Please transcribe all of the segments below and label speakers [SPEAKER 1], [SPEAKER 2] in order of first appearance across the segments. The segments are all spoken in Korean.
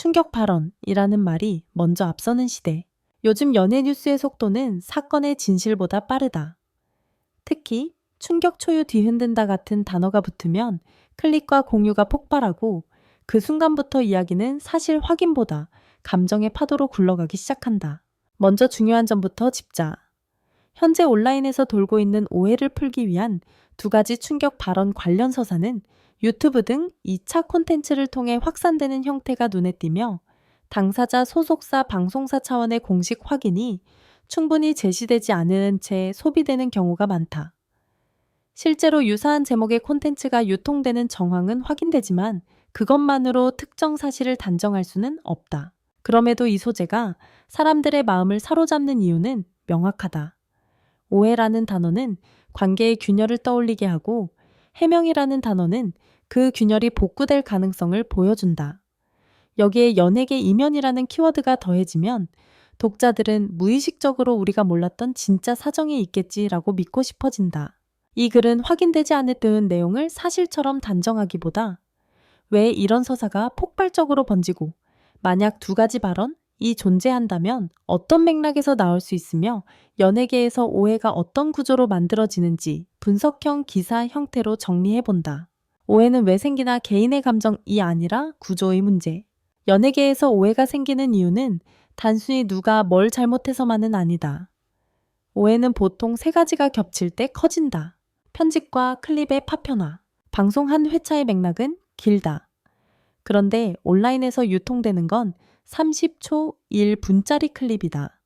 [SPEAKER 1] 충격 발언이라는 말이 먼저 앞서는 시대. 요즘 연예 뉴스의 속도는 사건의 진실보다 빠르다. 특히 충격 초유 뒤흔든다 같은 단어가 붙으면 클릭과 공유가 폭발하고 그 순간부터 이야기는 사실 확인보다 감정의 파도로 굴러가기 시작한다. 먼저 중요한 점부터 짚자. 현재 온라인에서 돌고 있는 오해를 풀기 위한 두 가지 충격 발언 관련 서사는 유튜브 등 2차 콘텐츠를 통해 확산되는 형태가 눈에 띄며 당사자 소속사 방송사 차원의 공식 확인이 충분히 제시되지 않은 채 소비되는 경우가 많다. 실제로 유사한 제목의 콘텐츠가 유통되는 정황은 확인되지만 그것만으로 특정 사실을 단정할 수는 없다. 그럼에도 이 소재가 사람들의 마음을 사로잡는 이유는 명확하다. 오해라는 단어는 관계의 균열을 떠올리게 하고 해명이라는 단어는 그 균열이 복구될 가능성을 보여준다. 여기에 연예계 이면이라는 키워드가 더해지면 독자들은 무의식적으로 우리가 몰랐던 진짜 사정이 있겠지라고 믿고 싶어진다. 이 글은 확인되지 않았던 내용을 사실처럼 단정하기보다 왜 이런 서사가 폭발적으로 번지고 만약 두 가지 발언 이 존재한다면 어떤 맥락에서 나올 수 있으며 연예계에서 오해가 어떤 구조로 만들어지는지 분석형 기사 형태로 정리해 본다. 오해는 왜 생기나 개인의 감정이 아니라 구조의 문제. 연예계에서 오해가 생기는 이유는 단순히 누가 뭘 잘못해서만은 아니다. 오해는 보통 세 가지가 겹칠 때 커진다. 편집과 클립의 파편화. 방송 한 회차의 맥락은 길다. 그런데 온라인에서 유통되는 건 30초 1분짜리 클립이다.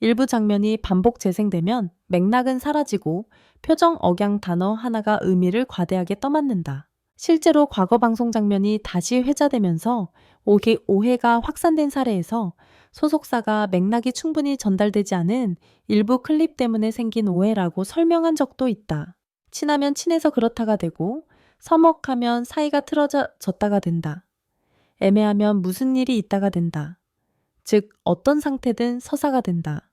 [SPEAKER 1] 일부 장면이 반복 재생되면 맥락은 사라지고 표정 억양 단어 하나가 의미를 과대하게 떠맡는다. 실제로 과거 방송 장면이 다시 회자되면서 오해, 오해가 확산된 사례에서 소속사가 맥락이 충분히 전달되지 않은 일부 클립 때문에 생긴 오해라고 설명한 적도 있다. 친하면 친해서 그렇다가 되고 서먹하면 사이가 틀어졌다가 된다. 애매하면 무슨 일이 있다가 된다. 즉, 어떤 상태든 서사가 된다.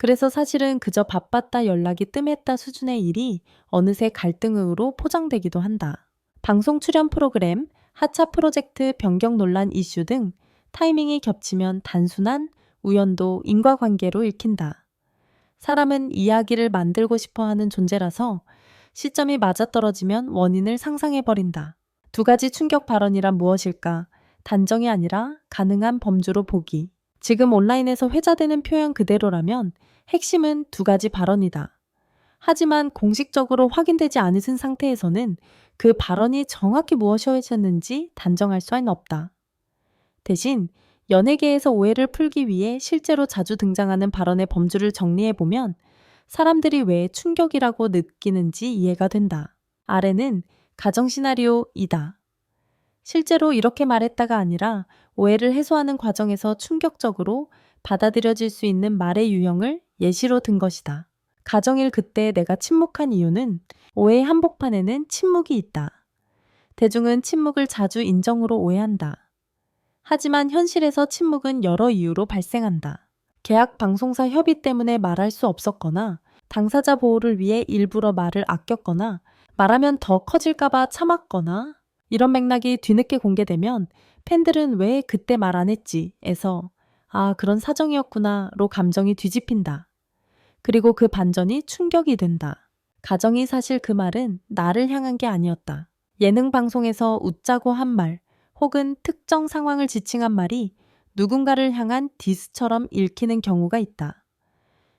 [SPEAKER 1] 그래서 사실은 그저 바빴다 연락이 뜸했다 수준의 일이 어느새 갈등으로 포장되기도 한다. 방송 출연 프로그램, 하차 프로젝트 변경 논란 이슈 등 타이밍이 겹치면 단순한 우연도 인과관계로 읽힌다. 사람은 이야기를 만들고 싶어 하는 존재라서 시점이 맞아떨어지면 원인을 상상해버린다. 두 가지 충격 발언이란 무엇일까? 단정이 아니라 가능한 범주로 보기. 지금 온라인에서 회자되는 표현 그대로라면 핵심은 두 가지 발언이다. 하지만 공식적으로 확인되지 않은 상태에서는 그 발언이 정확히 무엇이었는지 단정할 수는 없다. 대신 연예계에서 오해를 풀기 위해 실제로 자주 등장하는 발언의 범주를 정리해보면 사람들이 왜 충격이라고 느끼는지 이해가 된다. 아래는 가정 시나리오이다. 실제로 이렇게 말했다가 아니라 오해를 해소하는 과정에서 충격적으로 받아들여질 수 있는 말의 유형을 예시로 든 것이다. 가정일 그때 내가 침묵한 이유는 오해 한복판에는 침묵이 있다. 대중은 침묵을 자주 인정으로 오해한다. 하지만 현실에서 침묵은 여러 이유로 발생한다. 계약 방송사 협의 때문에 말할 수 없었거나 당사자 보호를 위해 일부러 말을 아꼈거나 말하면 더 커질까봐 참았거나 이런 맥락이 뒤늦게 공개되면 팬들은 왜 그때 말 안 했지?에서 아, 그런 사정이었구나로 감정이 뒤집힌다. 그리고 그 반전이 충격이 된다. 가정이 사실 그 말은 나를 향한 게 아니었다. 예능 방송에서 웃자고 한 말, 혹은 특정 상황을 지칭한 말이 누군가를 향한 디스처럼 읽히는 경우가 있다.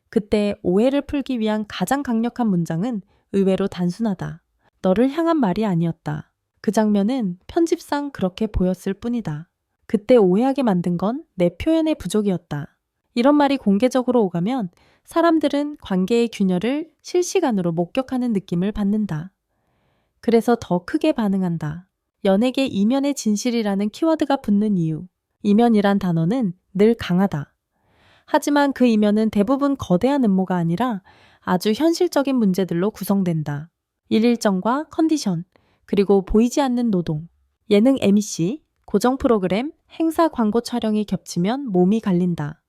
[SPEAKER 1] 그때 오해를 풀기 위한 가장 강력한 문장은 의외로 단순하다. 너를 향한 말이 아니었다. 그 장면은 편집상 그렇게 보였을 뿐이다. 그때 오해하게 만든 건 내 표현의 부족이었다. 이런 말이 공개적으로 오가면 사람들은 관계의 균열을 실시간으로 목격하는 느낌을 받는다. 그래서 더 크게 반응한다. 연예계 이면의 진실이라는 키워드가 붙는 이유. 이면이란 단어는 늘 강하다. 하지만 그 이면은 대부분 거대한 음모가 아니라 아주 현실적인 문제들로 구성된다. 일일정과 컨디션, 그리고 보이지 않는 노동, 예능 MC, 고정 프로그램, 행사 광고 촬영이 겹치면 몸이 갈린다.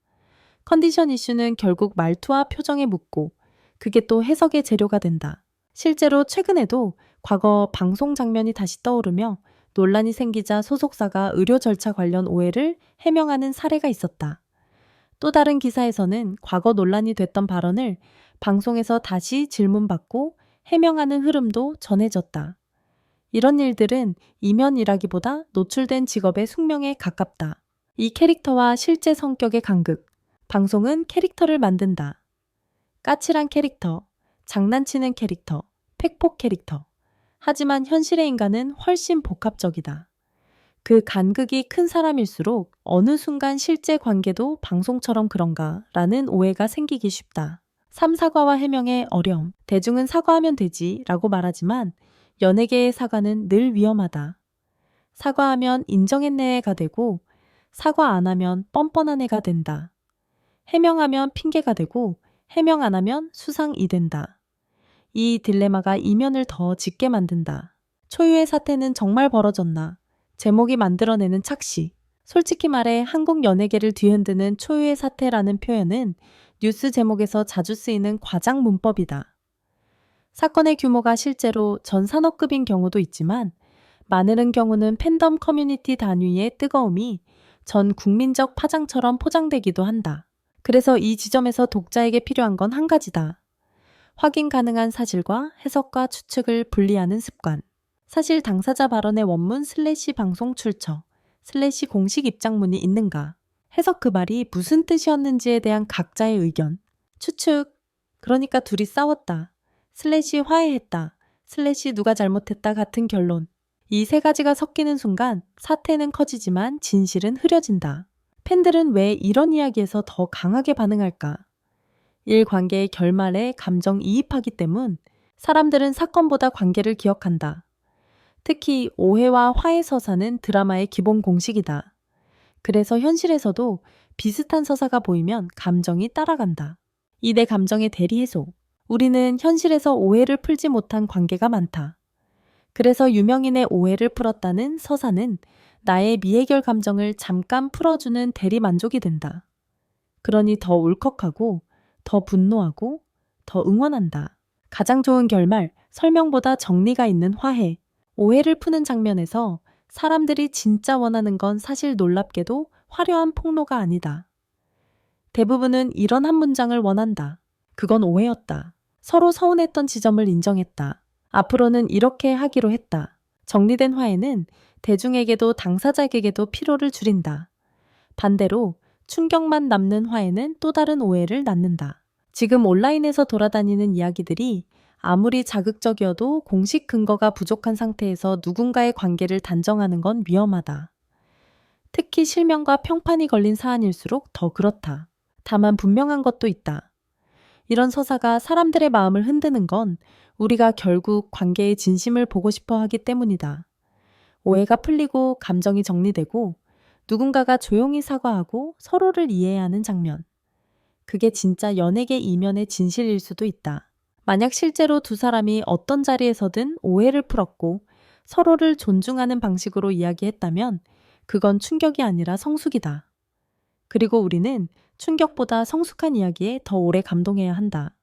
[SPEAKER 1] 컨디션 이슈는 결국 말투와 표정에 묻고 그게 또 해석의 재료가 된다. 실제로 최근에도 과거 방송 장면이 다시 떠오르며 논란이 생기자 소속사가 의료 절차 관련 오해를 해명하는 사례가 있었다. 또 다른 기사에서는 과거 논란이 됐던 발언을 방송에서 다시 질문받고 해명하는 흐름도 전해졌다. 이런 일들은 이면이라기보다 노출된 직업의 숙명에 가깝다. 이 캐릭터와 실제 성격의 간극. 방송은 캐릭터를 만든다. 까칠한 캐릭터, 장난치는 캐릭터, 팩폭 캐릭터. 하지만 현실의 인간은 훨씬 복합적이다. 그 간극이 큰 사람일수록 어느 순간 실제 관계도 방송처럼 그런가 라는 오해가 생기기 쉽다. 삼사과와 해명의 어려움. 대중은 사과하면 되지 라고 말하지만 연예계의 사과는 늘 위험하다. 사과하면 인정했네가 되고 사과 안 하면 뻔뻔한 애가 된다. 해명하면 핑계가 되고 해명 안 하면 수상이 된다. 이 딜레마가 이면을 더 짙게 만든다. 초유의 사태는 정말 벌어졌나? 제목이 만들어내는 착시. 솔직히 말해 한국 연예계를 뒤흔드는 초유의 사태라는 표현은 뉴스 제목에서 자주 쓰이는 과장 문법이다. 사건의 규모가 실제로 전 산업급인 경우도 있지만 많은 경우는 팬덤 커뮤니티 단위의 뜨거움이 전 국민적 파장처럼 포장되기도 한다. 그래서 이 지점에서 독자에게 필요한 건 한 가지다. 확인 가능한 사실과 해석과 추측을 분리하는 습관. 사실 당사자 발언의 원문 슬래시 방송 출처, 슬래시 공식 입장문이 있는가. 해석 그 말이 무슨 뜻이었는지에 대한 각자의 의견. 추측. 그러니까 둘이 싸웠다. 슬래시 화해했다. 슬래시 누가 잘못했다 같은 결론. 이 세 가지가 섞이는 순간 사태는 커지지만 진실은 흐려진다. 팬들은 왜 이런 이야기에서 더 강하게 반응할까? 일 관계의 결말에 감정 이입하기 때문 사람들은 사건보다 관계를 기억한다. 특히 오해와 화해 서사는 드라마의 기본 공식이다. 그래서 현실에서도 비슷한 서사가 보이면 감정이 따라간다. 이내 감정의 대리 해소. 우리는 현실에서 오해를 풀지 못한 관계가 많다. 그래서 유명인의 오해를 풀었다는 서사는 나의 미해결 감정을 잠깐 풀어주는 대리 만족이 된다. 그러니 더 울컥하고, 더 분노하고, 더 응원한다. 가장 좋은 결말, 설명보다 정리가 있는 화해. 오해를 푸는 장면에서 사람들이 진짜 원하는 건 사실 놀랍게도 화려한 폭로가 아니다. 대부분은 이런 한 문장을 원한다. 그건 오해였다. 서로 서운했던 지점을 인정했다. 앞으로는 이렇게 하기로 했다. 정리된 화해는 대중에게도 당사자에게도 피로를 줄인다. 반대로 충격만 남는 화해는 또 다른 오해를 낳는다. 지금 온라인에서 돌아다니는 이야기들이 아무리 자극적이어도 공식 근거가 부족한 상태에서 누군가의 관계를 단정하는 건 위험하다. 특히 실명과 평판이 걸린 사안일수록 더 그렇다. 다만 분명한 것도 있다. 이런 서사가 사람들의 마음을 흔드는 건 우리가 결국 관계의 진심을 보고 싶어 하기 때문이다. 오해가 풀리고 감정이 정리되고 누군가가 조용히 사과하고 서로를 이해하는 장면. 그게 진짜 연예계 이면의 진실일 수도 있다. 만약 실제로 두 사람이 어떤 자리에서든 오해를 풀었고 서로를 존중하는 방식으로 이야기했다면 그건 충격이 아니라 성숙이다. 그리고 우리는 충격보다 성숙한 이야기에 더 오래 감동해야 한다.